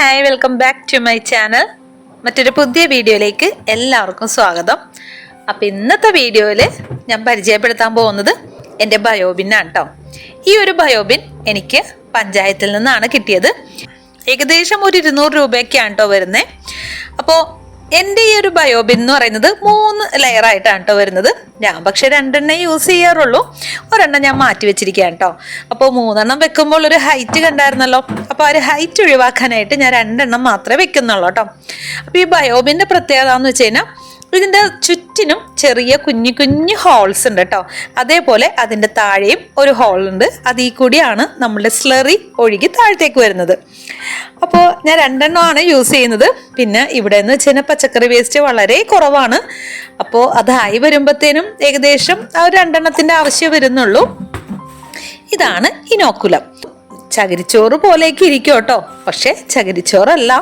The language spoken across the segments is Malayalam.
Hi welcome back to my channel. മറ്റൊരു പുതിയ വീഡിയോയിലേക്ക് എല്ലാവർക്കും സ്വാഗതം. അപ്പം ഇന്നത്തെ വീഡിയോയിൽ ഞാൻ പരിചയപ്പെടുത്താൻ പോകുന്നത് എന്റെ ബയോബിനാണ് കേട്ടോ ഈ ഒരു ബയോബിൻ എനിക്ക് പഞ്ചായത്തിൽ നിന്നാണ് കിട്ടിയത്. ഏകദേശം ഒരു ഇരുന്നൂറ് രൂപയൊക്കെയാണ് കേട്ടോ വരുന്നത് അപ്പോൾ എന്റെ ഈ ഒരു ബയോബിൻ എന്ന് പറയുന്നത് മൂന്ന് ലെയർ ആയിട്ടാണ് കേട്ടോ വരുന്നത്. ഞാൻ പക്ഷെ രണ്ടെണ്ണം യൂസ് ചെയ്യാറുള്ളൂ. ഒരെണ്ണം ഞാൻ മാറ്റി വെച്ചിരിക്കുകയാണ് കേട്ടോ അപ്പോൾ മൂന്നെണ്ണം വെക്കുമ്പോൾ ഒരു ഹൈറ്റ് കണ്ടായിരുന്നല്ലോ. അപ്പോൾ ആ ഒരു ഹൈറ്റ് ഒഴിവാക്കാനായിട്ട് ഞാൻ രണ്ടെണ്ണം മാത്രമേ വെക്കുന്നുള്ളൂ കേട്ടോ അപ്പോൾ ഈ ബയോബിന്റെ പ്രത്യേകത എന്ന് വെച്ച് കഴിഞ്ഞാൽ ഇതിന്റെ ചുറ്റിനും ചെറിയ കുഞ്ഞു കുഞ്ഞു ഹോൾസ് ഉണ്ട് കേട്ടോ അതേപോലെ അതിന്റെ താഴെയും ഒരു ഹോൾ ഉണ്ട്. അതിൽ കൂടിയാണ് നമ്മളുടെ സ്ലറി ഒഴുകി താഴത്തേക്ക് വരുന്നത്. അപ്പോൾ ഞാൻ രണ്ടെണ്ണമാണ് യൂസ് ചെയ്യുന്നത്. പിന്നെ ഇവിടെ എന്ന് വെച്ച് കഴിഞ്ഞാൽ പച്ചക്കറി വേസ്റ്റ് വളരെ കുറവാണ്. അപ്പോൾ അതായി വരുമ്പോഴത്തേനും ഏകദേശം ആ ഒരു രണ്ടെണ്ണത്തിന്റെ ആവശ്യം വരുന്നുള്ളൂ. ഇതാണ് ഇനോക്കുലം. ചകിരിച്ചോറ് പോലെയൊക്കെ ഇരിക്കും കേട്ടോ പക്ഷേ ചകിരിച്ചോറല്ല.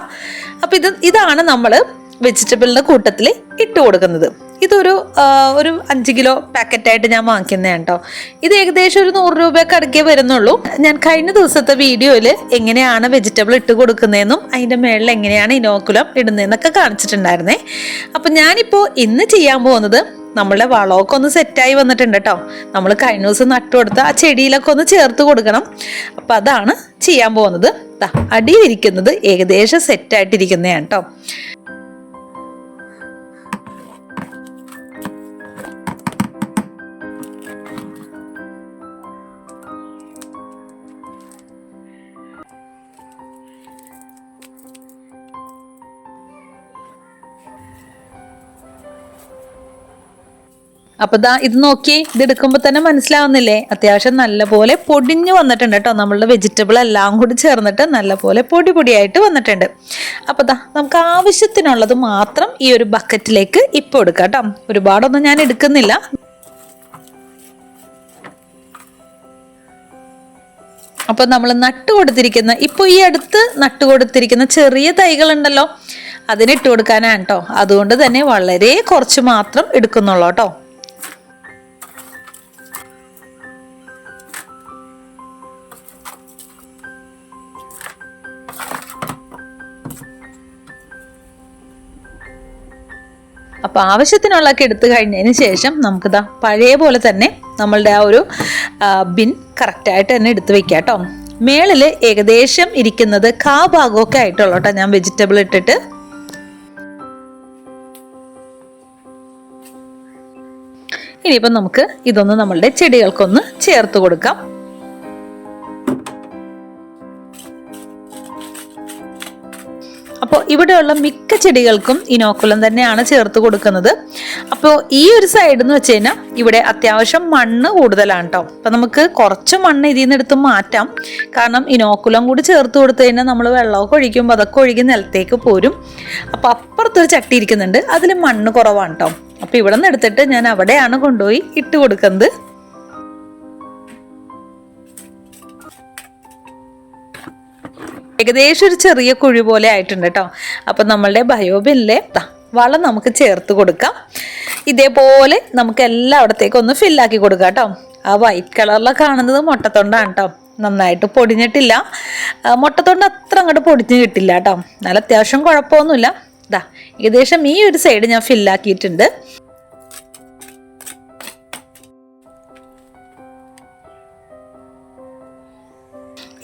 അപ്പം ഇത് ഇതാണ് നമ്മൾ വെജിറ്റബിളിന്റെ കൂട്ടത്തിൽ ഇട്ട് കൊടുക്കുന്നത്. ഇതൊരു ഒരു അഞ്ച് കിലോ പാക്കറ്റായിട്ട് ഞാൻ വാങ്ങിക്കുന്നതാണ് കേട്ടോ. ഇത് ഏകദേശം ഒരു നൂറ് രൂപയൊക്കെ അടുക്കേ വരുന്നുള്ളൂ. ഞാൻ കഴിഞ്ഞ ദിവസത്തെ വീഡിയോയിൽ എങ്ങനെയാണ് വെജിറ്റബിൾ ഇട്ട് കൊടുക്കുന്നതെന്നും അതിന്റെ മേളിൽ എങ്ങനെയാണ് ഇനോക്കുലം ഇടുന്നതെന്നൊക്കെ കാണിച്ചിട്ടുണ്ടായിരുന്നേ. അപ്പം ഞാനിപ്പോൾ ഇന്ന് ചെയ്യാൻ പോകുന്നത് നമ്മളുടെ വളമൊക്കെ ഒന്ന് സെറ്റായി വന്നിട്ടുണ്ട് കേട്ടോ. നമ്മൾ കഴിഞ്ഞ ദിവസം നട്ടു കൊടുത്ത ആ ചെടിയിലൊക്കെ ഒന്ന് ചേർത്ത് കൊടുക്കണം. അപ്പം അതാണ് ചെയ്യാൻ പോകുന്നത്. അടിയിരിക്കുന്നത് ഏകദേശം സെറ്റായിട്ടിരിക്കുന്നതാണ് കേട്ടോ. അപ്പൊ ദാ ഇത് നോക്കി ഇത് എടുക്കുമ്പോൾ തന്നെ മനസ്സിലാവുന്നില്ലേ? അത്യാവശ്യം നല്ലപോലെ പൊടിഞ്ഞു വന്നിട്ടുണ്ട് കേട്ടോ. നമ്മളുടെ വെജിറ്റബിൾ എല്ലാം കൂടി ചേർന്നിട്ട് നല്ലപോലെ പൊടി പൊടിയായിട്ട് വന്നിട്ടുണ്ട്. അപ്പൊ ദാ നമുക്ക് ആവശ്യത്തിനുള്ളത് മാത്രം ഈ ഒരു ബക്കറ്റിലേക്ക് ഇപ്പൊ എടുക്കാം കേട്ടോ. ഒരുപാടൊന്നും ഞാൻ എടുക്കുന്നില്ല. അപ്പൊ നമ്മൾ നട്ട് കൊടുത്തിരിക്കുന്ന ഇപ്പൊ ഈ അടുത്ത് നട്ട് കൊടുത്തിരിക്കുന്ന ചെറിയ തൈകൾ തൈകളുണ്ടല്ലോ. അതിനിട്ട് കൊടുക്കാനാണ് കേട്ടോ. അതുകൊണ്ട് തന്നെ വളരെ കുറച്ച് മാത്രം എടുക്കുന്നുള്ളൂ കേട്ടോ. അപ്പോൾ ആവശ്യത്തിനുള്ളതൊക്കെ എടുത്തു കഴിഞ്ഞതിന് ശേഷം നമുക്ക് നമുക്കിതാ പഴയ പോലെ തന്നെ നമ്മളുടെ ആ ഒരു ബിൻ കറക്റ്റായിട്ട് തന്നെ എടുത്തു വെക്കാം കേട്ടോ. മേളിൽ ഏകദേശം ഇരിക്കുന്നത് കാ ഭാഗമൊക്കെ ആയിട്ടുള്ളൂ കേട്ടോ ഞാൻ വെജിറ്റബിൾ ഇട്ടിട്ട്. ഇനിയിപ്പം നമുക്ക് ഇതൊന്ന് നമ്മളുടെ ചെടികൾക്കൊന്ന് ചേർത്ത് കൊടുക്കാം. അപ്പോൾ ഇവിടെയുള്ള മിക്ക ചെടികൾക്കും ഇനോക്കുലം തന്നെയാണ് ചേർത്ത് കൊടുക്കുന്നത്. അപ്പോൾ ഈ ഒരു സൈഡ് എന്ന് വെച്ച് കഴിഞ്ഞാൽ ഇവിടെ അത്യാവശ്യം മണ്ണ് കൂടുതലാണ് കേട്ടോ അപ്പം നമുക്ക് കുറച്ച് മണ്ണ് ഇതിൽ നിന്ന് എടുത്ത് മാറ്റാം. കാരണം ഇനോക്കുലം കൂടി ചേർത്ത് കൊടുത്തു കഴിഞ്ഞാൽ നമ്മൾ വെള്ളമൊക്കെ ഒഴിക്കുമ്പോൾ അതൊക്കെ ഒഴുകി നിലത്തേക്ക് പോരും. അപ്പോൾ അപ്പുറത്തൊരു ചട്ടി ഇരിക്കുന്നുണ്ട്. അതിൽ മണ്ണ് കുറവാണ് കേട്ടോ അപ്പോൾ ഇവിടെ നിന്ന് എടുത്തിട്ട് ഞാൻ അവിടെയാണ് കൊണ്ടുപോയി ഇട്ട് കൊടുക്കുന്നത്. ഏകദേശം ഒരു ചെറിയ കുഴി പോലെ ആയിട്ടുണ്ട് കേട്ടോ. അപ്പം നമ്മളുടെ ബയോബിനിലെ വളം നമുക്ക് ചേർത്ത് കൊടുക്കാം. ഇതേപോലെ നമുക്ക് എല്ലായിടത്തേക്കും ഒന്ന് ഫില്ലാക്കി കൊടുക്കാം കേട്ടോ. ആ വൈറ്റ് കളറിൽ കാണുന്നത് മുട്ടത്തൊണ്ടാണ് കേട്ടോ. നന്നായിട്ട് പൊടിഞ്ഞിട്ടില്ല. മുട്ടത്തൊണ്ട് അത്ര അങ്ങോട്ട് പൊടിഞ്ഞ് കിട്ടില്ല കേട്ടോ. നല്ല അത്യാവശ്യം കുഴപ്പമൊന്നുമില്ല. ഇതാ ഏകദേശം ഈ ഒരു സൈഡ് ഞാൻ ഫില്ലാക്കിയിട്ടുണ്ട്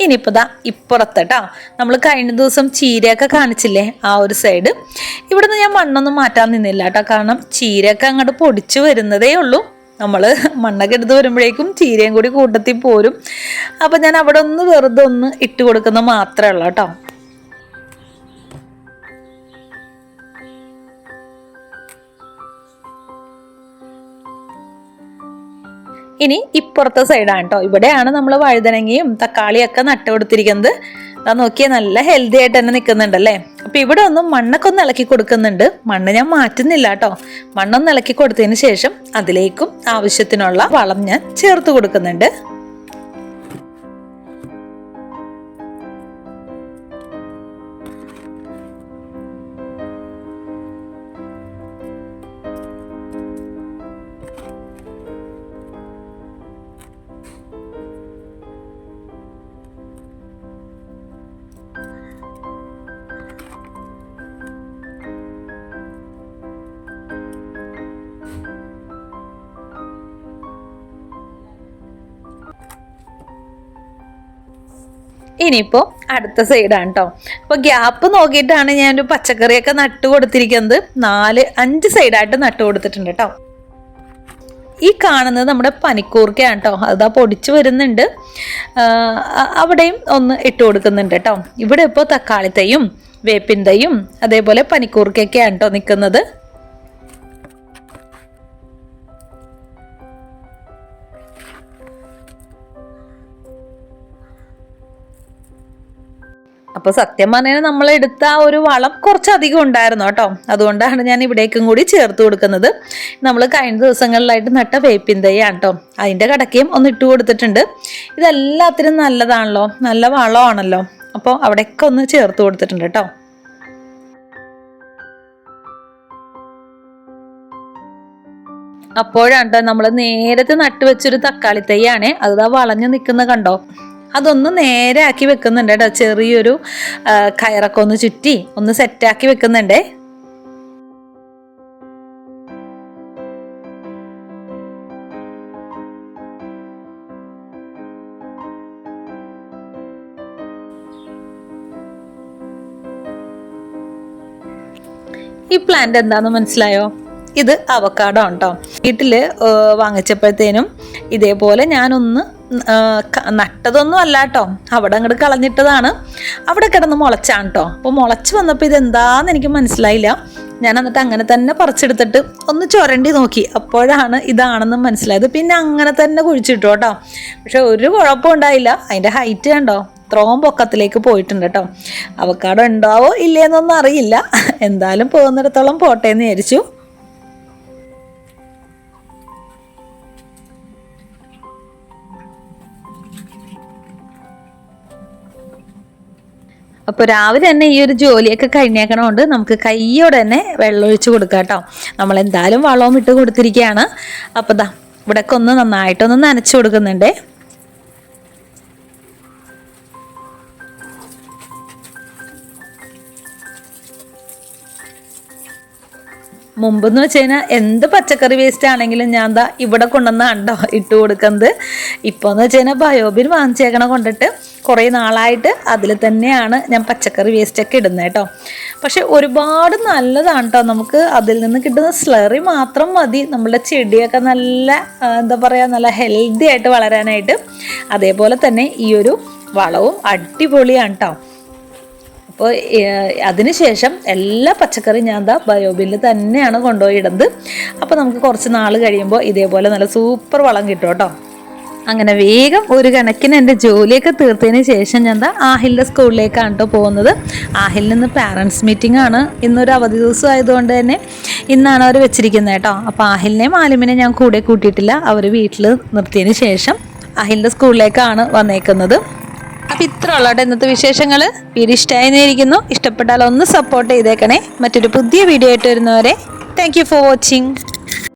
ഇനിയിപ്പോൾ ദാ ഇപ്പുറത്ത് കേട്ടോ നമ്മൾ കഴിഞ്ഞ ദിവസം ചീരയൊക്കെ കാണിച്ചില്ലേ ആ ഒരു സൈഡ് ഇവിടുന്ന് ഞാൻ മണ്ണൊന്നും മാറ്റാൻ നിന്നില്ല കേട്ടോ കാരണം ചീരയൊക്കെ അങ്ങോട്ട് പൊടിച്ചു വരുന്നതേ ഉള്ളൂ. നമ്മൾ മണ്ണൊക്കെ എടുത്ത് വരുമ്പോഴേക്കും ചീരയും കൂടി കൂട്ടത്തിൽ പോരും. അപ്പം ഞാൻ അവിടെ ഒന്ന് വെറുതെ ഒന്ന് ഇട്ട് കൊടുക്കുന്നത് മാത്രമേ ഉള്ളൂ കേട്ടോ. ഇനി ഇപ്പുറത്തെ സൈഡാണ് കേട്ടോ ഇവിടെയാണ് നമ്മൾ വഴുതനങ്ങയും തക്കാളിയൊക്കെ നട്ടു കൊടുത്തിരിക്കുന്നത് അത് നോക്കിയാൽ നല്ല ഹെൽത്തി ആയിട്ട് തന്നെ നിൽക്കുന്നുണ്ടല്ലേ? അപ്പം ഇവിടെ ഒന്നും മണ്ണൊക്കെ ഒന്ന് ഇളക്കി കൊടുക്കുന്നുണ്ട്. മണ്ണ് ഞാൻ മാറ്റുന്നില്ല കേട്ടോ മണ്ണൊന്ന് ഇളക്കി കൊടുത്തതിന് ശേഷം അതിലേക്കും ആവശ്യത്തിനുള്ള വളം ഞാൻ ചേർത്ത് കൊടുക്കുന്നുണ്ട്. ഇനിയിപ്പോൾ അടുത്ത സൈഡാണ് കേട്ടോ അപ്പോൾ ഗ്യാപ്പ് നോക്കിയിട്ടാണ് ഞാൻ ഒരു പച്ചക്കറിയൊക്കെ നട്ടു കൊടുത്തിരിക്കുന്നത്. നാല് അഞ്ച് സൈഡായിട്ട് നട്ടു കൊടുത്തിട്ടുണ്ട് കേട്ടോ ഈ കാണുന്നത് നമ്മുടെ പനിക്കൂർക്കയാണ് കേട്ടോ അതാ പൊടിച്ചു വരുന്നുണ്ട്. അവിടെയും ഒന്ന് ഇട്ട് കൊടുക്കുന്നുണ്ട് കേട്ടോ ഇവിടെ ഇപ്പോൾ തക്കാളിത്തയും വേപ്പിൻ തൈയും അതേപോലെ പനിക്കൂർക്കയൊക്കെയാണ് കേട്ടോ നിൽക്കുന്നത് അപ്പോൾ സത്യം പറഞ്ഞാൽ നമ്മൾ എടുത്ത ആ ഒരു വളം കുറച്ചധികം ഉണ്ടായിരുന്നു കേട്ടോ. അതുകൊണ്ടാണ് ഞാൻ ഇവിടേക്കും കൂടി ചേർത്ത് കൊടുക്കുന്നത്. നമ്മൾ കഴിഞ്ഞ ദിവസങ്ങളിലായിട്ട് നട്ട വേപ്പിൻ തൈയാണ് കേട്ടോ. അതിന്റെ കടക്കയും ഒന്ന് ഇട്ട് കൊടുത്തിട്ടുണ്ട്. ഇതെല്ലാത്തിനും നല്ലതാണല്ലോ. നല്ല വളമാണല്ലോ. അപ്പോൾ അവിടെയൊക്കെ ഒന്ന് ചേർത്ത് കൊടുത്തിട്ടുണ്ട് കേട്ടോ. അപ്പോഴാണ് നമ്മൾ നേരത്തെ നട്ടുവെച്ചൊരു തക്കാളി തൈയാണ്. അത് വളഞ്ഞു നിൽക്കുന്ന കണ്ടോ? അതൊന്ന് നേരെ ആക്കി വെക്കുന്നുണ്ട് കേട്ടോ. ചെറിയൊരു കയറൊക്കെ ഒന്ന് ചുറ്റി ഒന്ന് സെറ്റാക്കി വെക്കുന്നുണ്ടേ. ഈ പ്ലാന്റ് എന്താന്ന് മനസ്സിലായോ? ഇത് അവക്കാടോ കേട്ടോ വീട്ടിൽ വാങ്ങിച്ചപ്പോഴത്തേനും ഇതേപോലെ ഞാനൊന്ന് നട്ടതൊന്നും അല്ല കേട്ടോ അവിടെ അങ്ങോട്ട് കളഞ്ഞിട്ടതാണ്. അവിടെ കിടന്ന് മുളച്ചാണ് കേട്ടോ അപ്പോൾ മുളച്ച് വന്നപ്പോൾ ഇതെന്താന്ന് എനിക്ക് മനസ്സിലായില്ല. ഞാൻ എന്നിട്ട് അങ്ങനെ തന്നെ പറിച്ചെടുത്തിട്ട് ഒന്ന് ചുരണ്ടി നോക്കി. അപ്പോഴാണ് ഇതാണെന്ന് മനസ്സിലായത്. പിന്നെ അങ്ങനെ തന്നെ കുഴിച്ചിട്ടു കേട്ടോ പക്ഷെ ഒരു കുഴപ്പം ഉണ്ടായില്ല. അതിന്റെ ഹൈറ്റ് കണ്ടോ? ഇത്രയും പൊക്കത്തിലേക്ക് പോയിട്ടുണ്ട് കേട്ടോ അവക്കാടോ ഉണ്ടാവോ ഇല്ലേന്നൊന്നും അറിയില്ല. എന്തായാലും പോകുന്നിടത്തോളം പോട്ടെ എന്ന് വിചാരിച്ചു. അപ്പോൾ രാവിലെ തന്നെ ഈ ഒരു ജോലിയൊക്കെ കഴിഞ്ഞേക്കണോണ്ട് നമുക്ക് കയ്യോടെ തന്നെ വെള്ളം ഒഴിച്ച് കൊടുക്കാം കേട്ടോ. നമ്മൾ എന്തായാലും വളവും ഇട്ട് കൊടുത്തിരിക്കുകയാണ് അപ്പോൾ ദാ ഇവിടെയൊക്കെ ഒന്ന് നന്നായിട്ടൊന്ന് നനച്ചു കൊടുക്കുന്നുണ്ടേ. മുമ്പെന്ന് വെച്ച് കഴിഞ്ഞാൽ എന്ത് പച്ചക്കറി വേസ്റ്റ് ആണെങ്കിലും ഞാൻ ദാ ഇവിടെ കൊണ്ടുവന്നാണ്ടോ ഇട്ട് കൊടുക്കുന്നത്. ഇപ്പോൾ എന്ന് വെച്ച് കഴിഞ്ഞാൽ ബയോബിൻ വാങ്ങിച്ചേക്കണ കൊണ്ടിട്ട് കുറേ നാളായിട്ട് അതിൽ തന്നെയാണ് ഞാൻ പച്ചക്കറി വേസ്റ്റൊക്കെ ഇടുന്നത് കേട്ടോ. പക്ഷെ ഒരുപാട് നല്ലതാണ് കേട്ടോ നമുക്ക് അതിൽ നിന്ന് കിട്ടുന്ന സ്ലറി മാത്രം മതി. നമ്മുടെ ചെടിയൊക്കെ നല്ല എന്താ പറയുക നല്ല ഹെൽത്തി ആയിട്ട് വളരാനായിട്ട്. അതേപോലെ തന്നെ ഈ ഒരു വളവും അടിപൊളിയാണ് കേട്ടോ. അപ്പോൾ അതിനുശേഷം എല്ലാ പച്ചക്കറിയും ഞാൻ എന്താ ബയോബില്ല് തന്നെയാണ് കൊണ്ടുപോയി ഇടുന്നത്. അപ്പോൾ നമുക്ക് കുറച്ച് നാൾ കഴിയുമ്പോൾ ഇതേപോലെ നല്ല സൂപ്പർ വളം കിട്ടും കേട്ടോ. അങ്ങനെ വേഗം ഒരു കണക്കിന് എന്റെ ജോലിയൊക്കെ തീർത്തതിന് ശേഷം ഞാൻ എന്താ ആഹിലിന്റെ സ്കൂളിലേക്കാണ് കേട്ടോ പോകുന്നത്. ആഹിലിൽ നിന്ന് പാരൻസ് മീറ്റിംഗ് ആണ്. ഇന്നൊരു അവധി ദിവസം ആയതുകൊണ്ട് തന്നെ ഇന്നാണ് അവർ വെച്ചിരിക്കുന്നത് കേട്ടോ. അപ്പോൾ ആഹിലിനെയും മാലിമിനെയും ഞാൻ കൂടെ കൂട്ടിയിട്ടില്ല. അവർ വീട്ടിൽ നിർത്തിയതിന് ശേഷം അഹിലിന്റെ സ്കൂളിലേക്കാണ് വന്നേക്കുന്നത്. അപ്പോൾ ഇത്ര ഉള്ളട്ടെ ഇന്നത്തെ വിശേഷങ്ങൾ വീഡിയോ ഇഷ്ടമായിരിക്കുന്നു ഇഷ്ടപ്പെട്ടാൽ ഒന്ന് സപ്പോർട്ട് ചെയ്തേക്കണേ. മറ്റൊരു പുതിയ വീഡിയോ ആയിട്ട് വരുന്നവരെ താങ്ക് ഫോർ വാച്ചിങ്